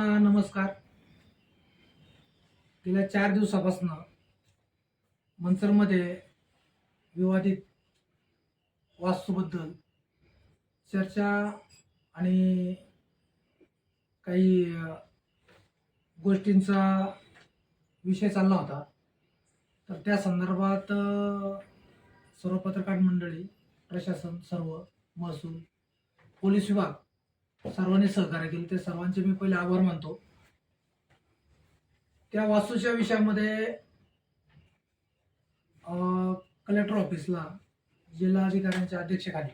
सर्वांना नमस्कार. गेल्या चार दिवसापासून मंचरमध्ये विवादित वास्तूबद्दल चर्चा आणि काही गोष्टींचा विषय चालला होता. तर त्या संदर्भात सर्व पत्रकार मंडळी प्रशासन सर्व महसूल पोलीस विभाग सर्वांनी सहकार्य केले. ते सर्वांचे मी पहिले आभार मानतो. त्या वास्तूच्या विषयामध्ये कलेक्टर ऑफिसला जिल्हाधिकाऱ्यांच्या अध्यक्षतेखाली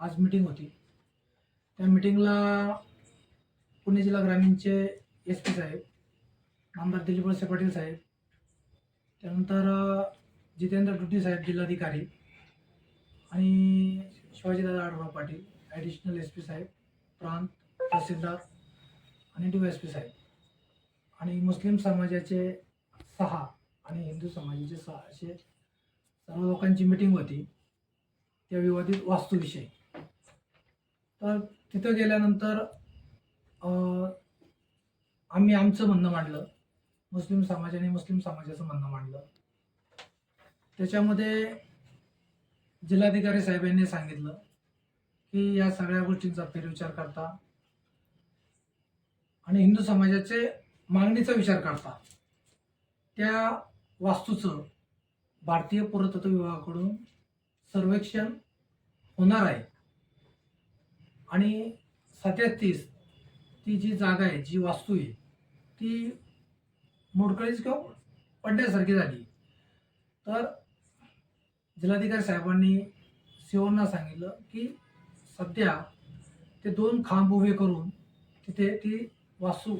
आज मीटिंग होती. त्या मीटिंगला पुणे जिल्हा ग्रामीणचे एस पी साहेब आमदार दिलीप वळसे पाटील साहेब त्यानंतर जितेंद्र डुटी साहेब जिल्हाधिकारी आणि शिवाजीदादा Adhalrao Patil additional S P साहेब प्रांत तहसीलदार आणि डी एस पी साहेब. आणि मुस्लिम समाजाचे सहा आणि हिंदू समाजाचे सहा असे सर्व लोकांची मिटिंग होती. त्या विवादित वास्तूविषयी तर तिथं गेल्यानंतर अं, आम्ही आमचं म्हणणं मांडलं. मुस्लिम समाजाने मुस्लिम समाजाचं म्हणणं मांडलं. त्याच्यामध्ये जिल्हाधिकारी साहेबांनी सांगितलं. की या सगळ्या गोष्टींचा फेरविचार करता. आणि हिंदू समाजाचे मागणीचा विचार करता. त्या वास्तूचं भारतीय पुरातत्व विभागाकडून सर्वेक्षण होणार आहे. आणि सत्यातीस ती जी जागा आहे जी वास्तू आहे ती मोडकळीच किंवा पडण्यासारखी झाली. तर जिल्हाधिकारी साहेबांनी सिओंना सांगितलं की सध्या ते दोन खांब उभे करून तिथे ती वास्तू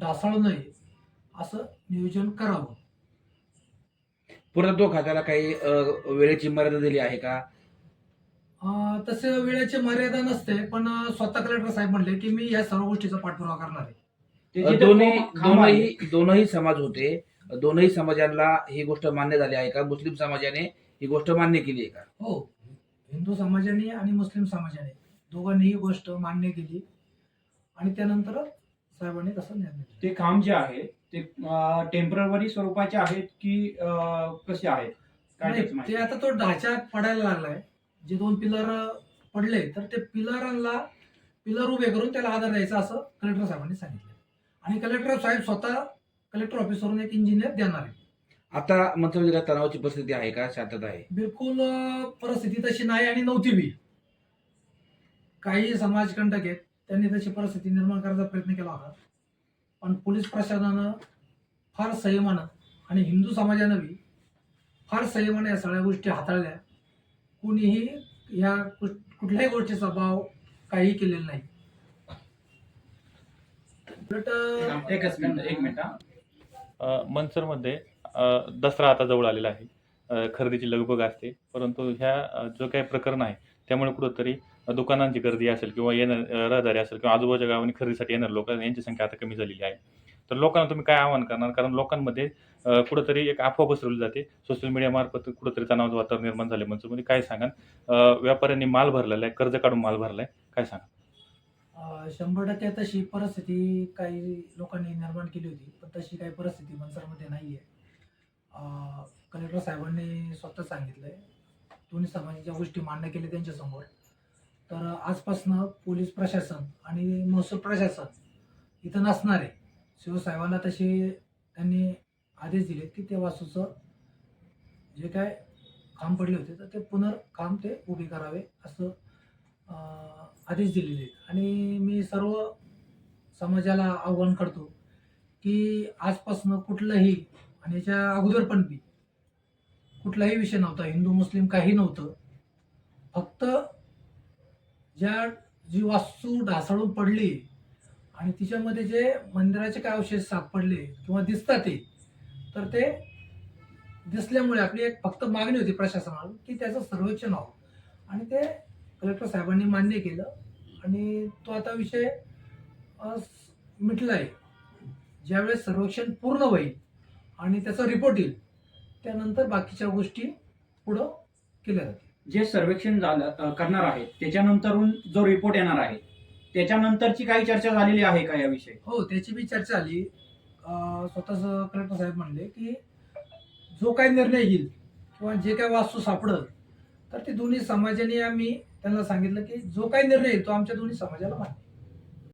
ढासळू नये असं नियोजन करावं. पुरातत्व खात्याला काही वेळेची मर्यादा दिली आहे का? अं, तसे वेळेची मर्यादा नसते पण स्वतः कलेक्टर साहेब म्हणले की मी या सर्व गोष्टीचा पाठपुरावा करणार दोन्ही आहे, दोनही दोनही समाज होते. दोनही समाजाला ही गोष्ट मान्य झाली आहे का? मुस्लिम समाजाने ही गोष्ट मान्य केली आहे का? हो. हिंदू समाजाने आणि मुस्लिम समाजाने दोघांनी ही गोष्ट मान्य केली. आणि त्यानंतर साहेबांनी तसं निर्णय घेतला. ते खांब जे आहे ते टेंपररी स्वरूपाचे आहेत की अं, कसे आहेत? काय नाही, त्याचं ते माहिती? आता तो ढाचा पडायला लागलाय. जे दोन पिलर पडले तर ते पिलरांना पिलर उभे करून त्याला आधार द्यायचा असं कलेक्टर साहेबांनी सांगितलं. आणि कलेक्टर साहेब स्वतः कलेक्टर ऑफिसवरून एक इंजिनियर देणार आहे आता मंत्र जिल्ह्यात तणावाची परिस्थिती आहे का? शांतता आहे? बिलकुल अं, परिस्थिती तशी नाही आणि नव्हती बी. काही समाजकंटक आहेत त्यांनी तशी परिस्थिती निर्माण करायचा प्रयत्न केला होता. पण पोलीस प्रशासनानं फार संयमानं आणि हिंदू समाजानं बी फार संयमानं या सगळ्या गोष्टी हाताळल्या. कुणीही या कुठ- कुठल्याही गोष्टीचा भाव काही केलेला नाही. उलट अं, एकच मिनिट एक मिनिट हा. अ, मनसरमध्ये अ, दसरा आता जवळ आलेला आहे. खरेदीची लगबग असते. परंतु ह्या जो काही प्रकरण आहे त्यामुळे कुठंतरी दुकानांची गर्दी असेल किंवा येणार रहदारी असेल किंवा आजूबाजूच्या गावांनी खरेदीसाठी येणार लोक यांची संख्या आता कमी झालेली आहे. तर लोकांना तुम्ही काय आवाहन करणार? कारण लोकांमध्ये कुठंतरी एक अफवा पसरवली जाते. सोशल मीडियामार्फत कुठंतरी तणावाचं वातावरण निर्माण झाले म्हणजे काय सांगाल? व्यापाऱ्यांनी माल भरलेला आहे कर्ज काढून माल भरला आहे काय सांगा शंभर टक्के तशी परिस्थिती काही लोकांनी निर्माण केली होती. पण तशी काही परिस्थिती मनसरमध्ये नाही आहे कलेक्टर साहेबांनी स्वतः सांगितलं आहे दोन्ही समाजाच्या गोष्टी मान्य केल्या त्यांच्यासमोर तर आजपासनं पोलीस प्रशासन आणि महसूल प्रशासन इथं नसणार आहे. शिवसाहेबांना तसे त्यांनी आदेश दिले की ते वासूचं जे काय काम पडले होते तर ते पुनर्काम ते उभे करावे असं आदेश दिलेले आहेत. आणि मी सर्व समाजाला आव्हान करतो की आजपासनं कुठलंही आणि याच्या अगोदर पण बी कुठलाही विषय नव्हता. हिंदू मुस्लिम काही नव्हतं. फक्त ज्या जी वास्तू ढासळून पडली आणि तिच्यामध्ये जे मंदिराचे काय अवशेष सापडले किंवा दिसतात ते तर ते दिसल्यामुळे आपली एक फक्त मागणी होती प्रशासनाला की त्याचं सर्वोच्च नाव आणि ते कलेक्टर साहेबांनी मान्य केलं. आणि तो आता विषय मिटला आहे ज्यावेळेस सर्वेक्षण पूर्ण होईल आणि त्याचा रिपोर्ट येईल. त्यानंतर बाकीच्या गोष्टी पुढं केल्या जातील. जे सर्वेक्षण झालं करणार आहेत त्याच्यानंतरून जो रिपोर्ट येणार आहे त्याच्यानंतरची काही चर्चा झालेली आहे का याविषयी? हो त्याची बी चर्चा आली स्वतःच कलेक्टर साहेब म्हणले की जो काही निर्णय घेईल किंवा जे काही वास्तू सापडल तर ते दोन्ही समाजाने आम्ही त्यांना सांगितलं की जो काही निर्णय येईल तो आमच्या दोन्ही समाजाला मान्य